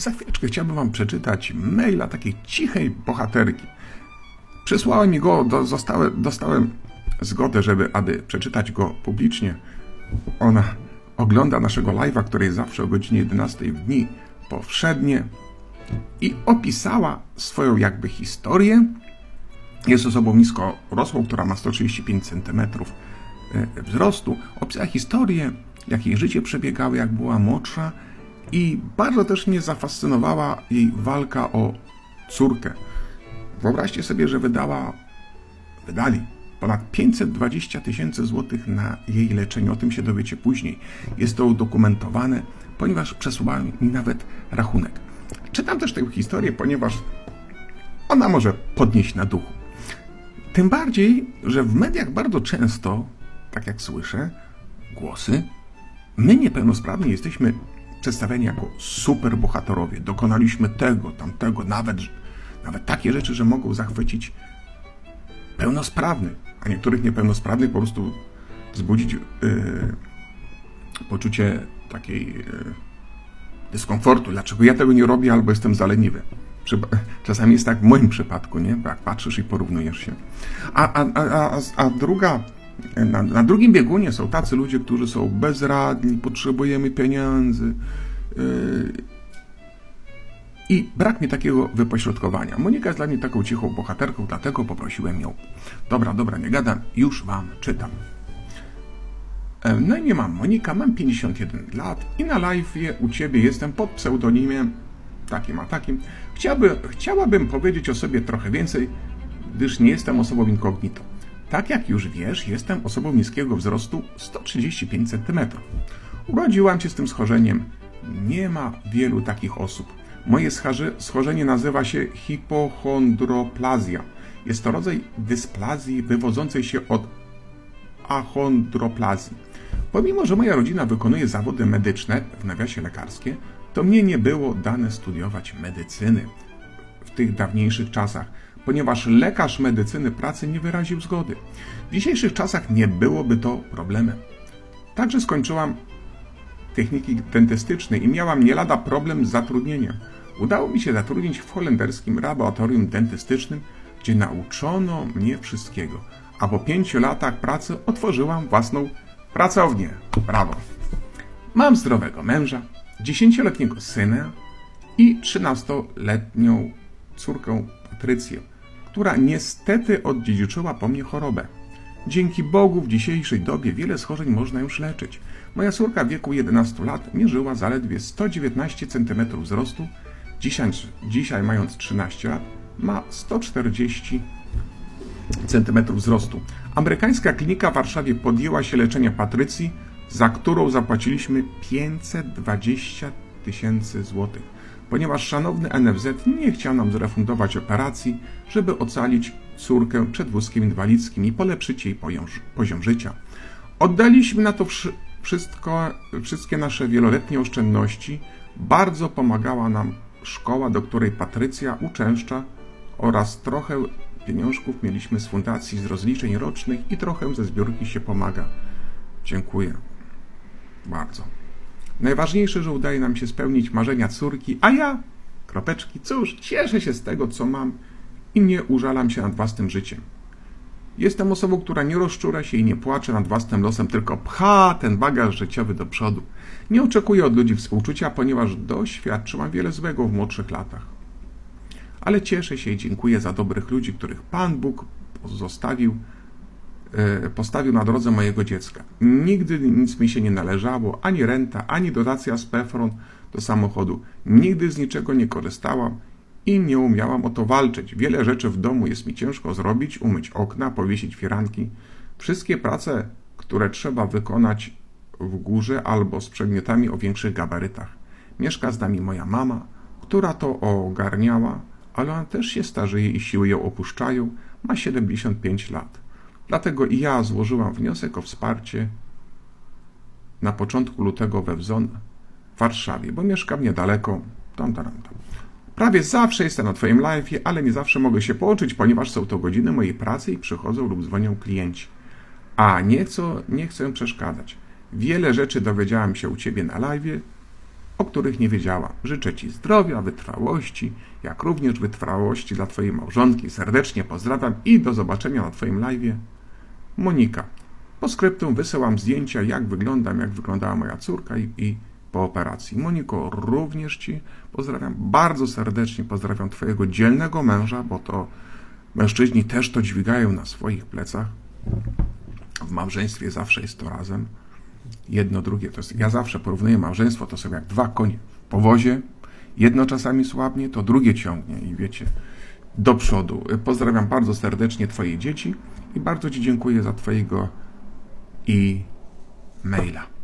Za chwileczkę chciałbym wam przeczytać maila takiej cichej bohaterki. Przysłałem mi go, do, dostałem zgodę, żeby aby przeczytać go publicznie. Ona ogląda naszego live'a, który jest zawsze o godzinie 11 w dni powszednie i opisała swoją jakby historię. Jest osobą nisko rosłą, która ma 135 cm wzrostu. Opisała historię, jak jej życie przebiegało, jak była młodsza i bardzo też mnie zafascynowała jej walka o córkę. Wyobraźcie sobie, że wydała, wydali ponad 520 tysięcy złotych na jej leczenie. O tym się dowiecie później. Jest to udokumentowane, ponieważ przesuwała mi nawet rachunek. Czytam też tę historię, ponieważ ona może podnieść na duchu. Tym bardziej, że w mediach bardzo często, tak jak słyszę, głosy, my niepełnosprawni jesteśmy przedstawieni jako superbohaterowie. Dokonaliśmy tego, tamtego, nawet, nawet takie rzeczy, że mogą zachwycić pełnosprawnych, a niektórych niepełnosprawnych po prostu wzbudzić yy, poczucie takiej yy, dyskomfortu. Dlaczego ja tego nie robię albo jestem zaleniwy? Czasami jest tak w moim przypadku, nie? Jak patrzysz i porównujesz się. A, a, a, a, a druga, na, na, drugim biegunie są tacy ludzie, którzy są bezradni, potrzebujemy pieniędzy. Yy, I brak mi takiego wypośrodkowania. Monika jest dla mnie taką cichą bohaterką, dlatego poprosiłem ją. Dobra, dobra, nie gadam, już wam czytam. Na imię mam Monika, mam 51 lat i na live u ciebie jestem pod pseudonimem takim a takim. Chciałby, chciałabym powiedzieć o sobie trochę więcej, gdyż nie jestem osobą incognito. Tak jak już wiesz, jestem osobą niskiego wzrostu 135 cm. Urodziłam się z tym schorzeniem. Nie ma wielu takich osób. Moje schorzenie nazywa się hipochondroplazja. Jest to rodzaj dysplazji wywodzącej się od achondroplazji. Pomimo, że moja rodzina wykonuje zawody medyczne, w nawiasie lekarskie, to mnie nie było dane studiować medycyny w tych dawniejszych czasach, ponieważ lekarz medycyny pracy nie wyraził zgody. W dzisiejszych czasach nie byłoby to problemem. Także skończyłam techniki dentystyczne i miałam nie lada problem z zatrudnieniem. Udało mi się zatrudnić w holenderskim laboratorium dentystycznym, gdzie nauczono mnie wszystkiego, a po pięciu latach pracy otworzyłam własną pracownię. Brawo! Mam zdrowego męża, dziesięcioletniego syna i trzynastoletnią córkę Patrycję, która niestety odziedziczyła po mnie chorobę. Dzięki Bogu w dzisiejszej dobie wiele schorzeń można już leczyć. Moja córka w wieku 11 lat mierzyła zaledwie 119 cm wzrostu, dzisiaj, dzisiaj mając 13 lat ma 140 cm wzrostu. Amerykańska klinika w Warszawie podjęła się leczenia Patrycji, za którą zapłaciliśmy 520 tysięcy złotych, ponieważ szanowny NFZ nie chciał nam zrefundować operacji, żeby ocalić córkę przed wózkiem inwalidzkim i polepszyć jej poziom życia. Oddaliśmy na to wszystko, wszystkie nasze wieloletnie oszczędności. Bardzo pomagała nam szkoła, do której Patrycja uczęszcza oraz trochę pieniążków mieliśmy z fundacji, z rozliczeń rocznych i trochę ze zbiórki się pomaga. Dziękuję. Bardzo. Najważniejsze, że udaje nam się spełnić marzenia córki, a ja, kropeczki, cóż, cieszę się z tego, co mam i nie użalam się nad własnym życiem. Jestem osobą, która nie rozczura się i nie płacze nad własnym losem, tylko pcha ten bagaż życiowy do przodu. Nie oczekuję od ludzi współczucia, ponieważ doświadczyłam wiele złego w młodszych latach. Ale cieszę się i dziękuję za dobrych ludzi, których Pan Bóg zostawił E, postawił na drodze mojego dziecka. Nigdy nic mi się nie należało, ani renta, ani dotacja z PFRON do samochodu. Nigdy z niczego nie korzystałam i nie umiałam o to walczyć. Wiele rzeczy w domu jest mi ciężko zrobić, umyć okna, powiesić firanki. Wszystkie prace, które trzeba wykonać w górze albo z przedmiotami o większych gabarytach. Mieszka z nami moja mama, która to ogarniała, ale ona też się starzeje i siły ją opuszczają, ma 75 lat. Dlatego i ja złożyłam wniosek o wsparcie na początku lutego we Wzon w Warszawie, bo mieszkam niedaleko. Tam, tam, tam. Prawie zawsze jestem na Twoim live, ale nie zawsze mogę się połączyć, ponieważ są to godziny mojej pracy i przychodzą lub dzwonią klienci. A nieco nie chcę przeszkadzać. Wiele rzeczy dowiedziałam się u Ciebie na live o których nie wiedziałam. Życzę Ci zdrowia, wytrwałości, jak również wytrwałości dla Twojej małżonki. Serdecznie pozdrawiam i do zobaczenia na Twoim live'ie. Monika. Po skryptum wysyłam zdjęcia, jak wyglądam, jak wyglądała moja córka i, i po operacji. Moniko, również Ci pozdrawiam. Bardzo serdecznie pozdrawiam Twojego dzielnego męża, bo to mężczyźni też to dźwigają na swoich plecach. W małżeństwie zawsze jest to razem. Jedno, drugie. To jest, ja zawsze porównuję małżeństwo, to są jak dwa konie w powozie. Jedno czasami słabnie, to drugie ciągnie i wiecie, do przodu. Pozdrawiam bardzo serdecznie Twoje dzieci i bardzo Ci dziękuję za Twojego i maila.